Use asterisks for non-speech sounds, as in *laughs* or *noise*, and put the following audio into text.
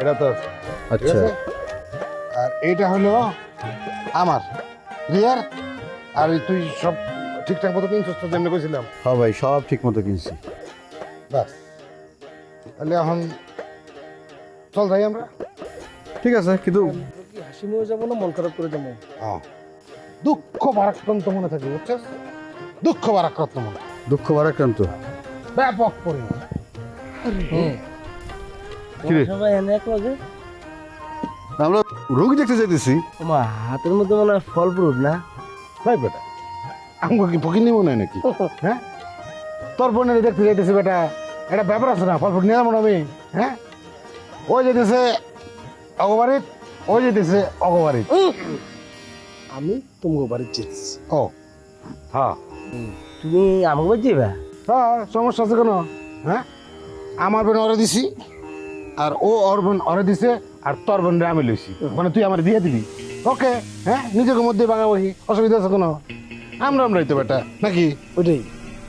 এটা তো আচ্ছা। আর এইটা হলো আমার রিয়ার আর এই তুই সব ঠিকঠাক মতো কিনছিস তো যেমনি কইছিলাম? হ্যাঁ ভাই সব ঠিক মতো কিনছি। বাস তাহলে এখন চল যাই আমরা। ঠিক আছে কিন্তু কি হাসি মুখে যাব না মন খারাপ করে যাব? হ্যাঁ। দুঃখ ভারাক্রান্ত মনে থাকে বুঝছিস? দুঃখ ভারাক্রান্ত মনে দুঃখ ভারাক্রান্ত। ব্যাপক পরিমাণ। কি রে? সবাই এনে এক লগে আমরা রোগী দেখতে যাইতেছি। তোমার হাতের মধ্যে মনে হয় ফল ফ্রুট না? তাই বেটা? আমাকে কি ফকির নিব নাই নাকি? *laughs* হ্যাঁ? তোর বোনের দেখতে যাইতেছি বেটা। একটা ব্যাপার আছে না ফল ফুট নিয়ে যাব না আমি। হ্যাঁ? ওই যেতেছে অগবারিত ওই যেতেছে অগবারিত আমি তোমাকে বাড়ি যেতেছি ও হ্যাঁ। তুমি আমাকে বাড়ি যাবে হ্যাঁ সমস্যা আছে কেন? হ্যাঁ? আমার বোন অরে দিছি। আর ও ওর বোন অরে দিছে, আর তোর বোন আমি লইছি। মানে তুই আমার দিয়ে দিবি। ওকে হ্যাঁ? নিজেকে মধ্যে বাঙা বহি অসুবিধা আছে কোনো? আমরা আমরাই তো বেটা নাকি? ওইটাই।